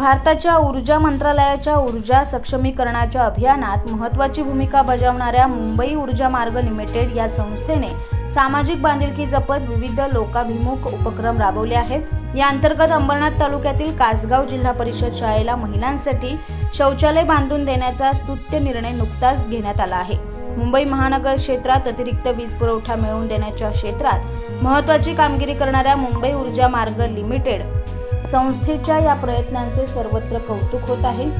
भारताच्या ऊर्जा मंत्रालयाच्या ऊर्जा सक्षमीकरणाच्या अभियानात महत्त्वाची भूमिका बजावणाऱ्या मुंबई ऊर्जा मार्ग लिमिटेड या संस्थेने सामाजिक बांधिलकी जपत विविध लोकाभिमुख उपक्रम राबवले आहेत. या अंतर्गत अंबरनाथ तालुक्यातील कासगाव जिल्हा परिषद शाळेला महिलांसाठी शौचालय बांधून देण्याचा स्तुत्य निर्णय नुकताच घेण्यात आला आहे. मुंबई महानगर क्षेत्रात अतिरिक्त वीज पुरवठा मिळवून देण्याच्या क्षेत्रात महत्त्वाची कामगिरी करणाऱ्या मुंबई ऊर्जा मार्ग लिमिटेड संस्थेच्या या प्रयत्नांचे सर्वत्र कौतुक होत आहे.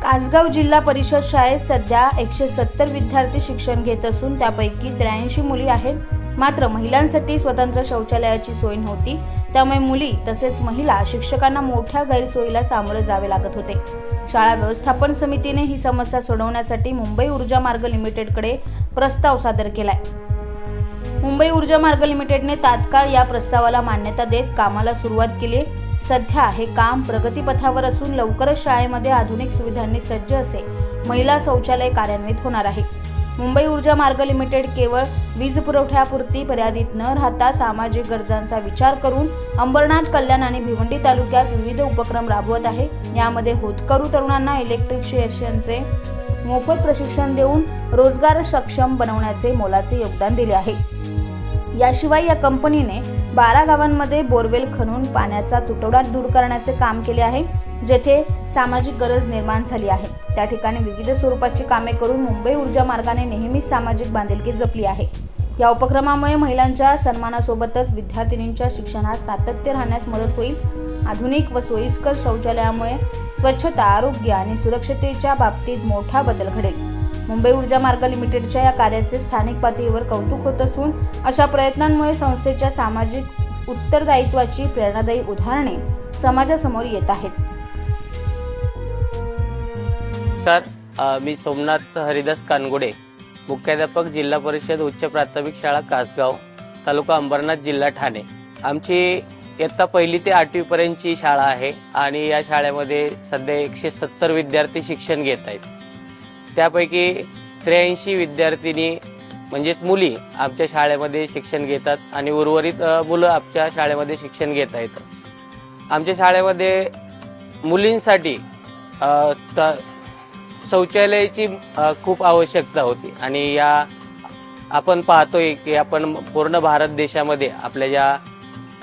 कासगाव जिल्हा परिषद शाळेत सध्या एकशे सत्तर विद्यार्थी शिक्षण घेत असून त्यापैकी त्र्याऐंशी मुली आहेत. मात्र महिलांसाठी स्वतंत्र शौचालयाची सोय नव्हती. त्यामुळे मुली तसेच महिला शिक्षकांना मोठ्या गैरसोयीला सामोरे जावे लागत होते. शाळा व्यवस्थापन समितीने ही समस्या सोडवण्यासाठी मुंबई ऊर्जा मार्ग लिमिटेडकडे प्रस्ताव सादर केलाय. मुंबई ऊर्जा मार्ग लिमिटेडने तात्काळ या प्रस्तावाला मान्यता देत कामाला सुरुवात केली आहे. सध्या हे काम प्रगतीपथावर असून लवकरच शाळेमध्ये आधुनिक सुविधांनी सज्ज असे महिला शौचालय कार्यान्वित होणार आहे. मुंबई ऊर्जा मार्ग लिमिटेड केवळ वीज पुरवठ्यापुरती मर्यादित न राहता सामाजिक गरजांचा विचार करून अंबरनाथ कल्याण आणि भिवंडी तालुक्यात विविध उपक्रम राबवत आहे. यामध्ये होतकरू तरुणांना इलेक्ट्रिशियनचे मोफत प्रशिक्षण देऊन रोजगार सक्षम बनवण्याचे मोलाचे योगदान दिले आहे. याशिवाय या कंपनीने बारा गावांमध्ये बोरवेल खणून पाण्याचा तुटवडा दूर करण्याचे काम केले आहे जेथे सामाजिक गरज निर्माण झाली आहे. त्या ठिकाणी विविध स्वरूपाची कामे करून मुंबई ऊर्जा मार्गाने नेहमीच सामाजिक बांधिलकी जपली आहे. या उपक्रमामुळे महिलांच्या सन्मानासोबतच विद्यार्थिनींच्या शिक्षणात सातत्य राहण्यास मदत होईल. आधुनिक व सोयीस्कर शौचालयामुळे स्वच्छता आरोग्य आणि सुरक्षतेच्या बाबतीत मोठा बदल घडेल. मुंबई ऊर्जा मार्ग लिमिटेडच्या या कार्याचे स्थानिक पातळीवर कौतुक होत असून अशा प्रयत्नांमुळे संस्थेच्या सामाजिक उत्तरदायित्वाची प्रेरणादायी उदाहरणे समाजासमोर येत आहेत. तर मी सोमनाथ हरिदास कानगुडे मुख्याध्यापक जिल्हा परिषद उच्च प्राथमिक शाळा कासगाव तालुका अंबरनाथ जिल्हा ठाणे. आमची इयत्ता पहिली ते आठवी पर्यंतची शाळा आहे आणि या शाळेमध्ये सध्या एकशे सत्तर विद्यार्थी शिक्षण घेत आहेत. त्यापैकी त्र्याऐंशी विद्यार्थिनी म्हणजेच मुली आमच्या शाळेमध्ये शिक्षण घेतात आणि उर्वरित मुलं आमच्या शाळेमध्ये शिक्षण घेत आहेत. आमच्या शाळेमध्ये मुलींसाठी त- शौचालयाची खूप आवश्यकता होती आणि या आपण पाहतोय की आपण पूर्ण भारत देशामध्ये आपल्या ज्या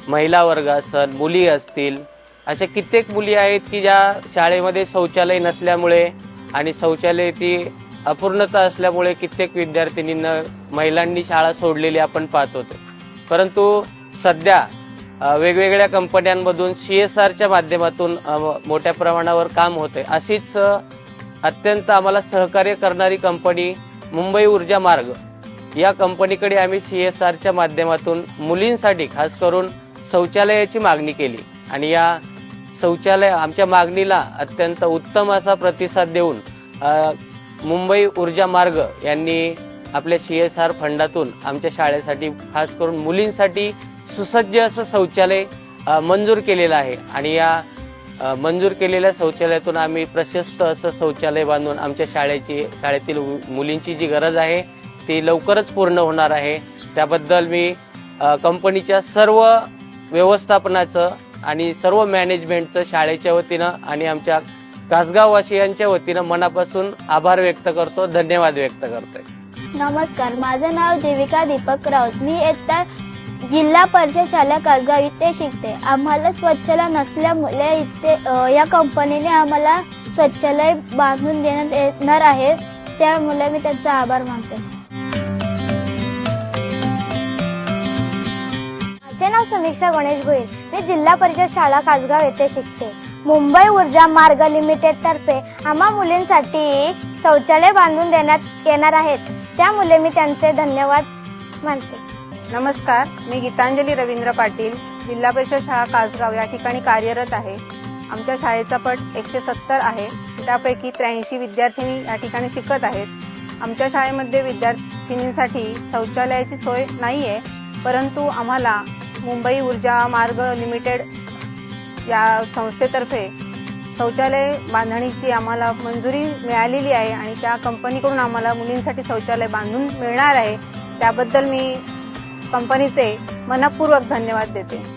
महिला वर्ग असतात मुली असतील अशा कित्येक मुली आहेत की ज्या शाळेमध्ये शौचालय नसल्यामुळे आणि शौचालयाची अपूर्णता असल्यामुळे कित्येक विद्यार्थिनींना महिलांनी शाळा सोडलेली आपण पाहत होतो. परंतु सध्या वेगवेगळ्या कंपन्यांमधून सी एस आरच्या माध्यमातून मोठ्या प्रमाणावर काम होते अशीच अत्यंत आम्हाला सहकार्य करणारी कंपनी मुंबई ऊर्जा मार्ग. या कंपनीकडे आम्ही सी एस आरच्या माध्यमातून मुलींसाठी खास करून शौचालयाची मागणी केली. आणि या शौचालय आमच्या मागणीला अत्यंत उत्तम असा प्रतिसाद देऊन मुंबई ऊर्जा मार्ग यांनी आपल्या सी एस आर फंडातून आमच्या शाळेसाठी खास करून मुलींसाठी सुसज्ज असं शौचालय मंजूर केलेलं आहे. आणि या मंजूर केलेल्या शौचालयातून आम्ही प्रशस्त असं शौचालय बांधून आमच्या शाळेची शाळेतील मुलींची जी गरज आहे ती लवकरच पूर्ण होणार आहे. त्याबद्दल मी कंपनीच्या सर्व व्यवस्थापनाचं आणि सर्व मॅनेजमेंटचं शाळेच्या वतीनं आणि आमच्या कासगाववासियांच्या वतीनं मनापासून आभार व्यक्त करतो धन्यवाद व्यक्त करतोय. नमस्कार माझं नाव जीविका दीपक राऊत. मी इयत्ता जिल्हा परिषद शाळा कासगाव इथे शिकते. आम्हाला स्वच्छला नसल्यामुळे इथे या कंपनीने आम्हाला स्वच्छालय बांधून देण्यात येणार आहे. त्यामुळे मी त्यांचा आभार मानते. माझे नाव समीक्षा गणेश भोईर मी जिल्हा परिषद शाळा कासगाव येथे शिकते. मुंबई ऊर्जा मार्ग लिमिटेड तर्फे आम्हा मुलींसाठी शौचालय बांधून देण्यात येणार आहेत. त्यामुळे मी त्यांचे धन्यवाद मानते. नमस्कार मी गीतांजली रवींद्र पाटील जिल्हा परिषद शाळा कासगाव या ठिकाणी कार्यरत आहे. आमच्या शाळेचा पट एकशे सत्तर आहे. त्यापैकी त्र्याऐंशी विद्यार्थिनी या ठिकाणी शिकत आहेत. आमच्या शाळेमध्ये विद्यार्थिनींसाठी शौचालयाची सोय नाही आहे परंतु आम्हाला मुंबई ऊर्जा मार्ग लिमिटेड या संस्थेतर्फे शौचालय बांधणीची आम्हाला मंजुरी मिळालेली आहे आणि त्या कंपनीकडून आम्हाला मुलींसाठी शौचालय बांधून मिळणार आहे. त्याबद्दल मी कंपनीचे मनपूर्वक धन्यवाद देते.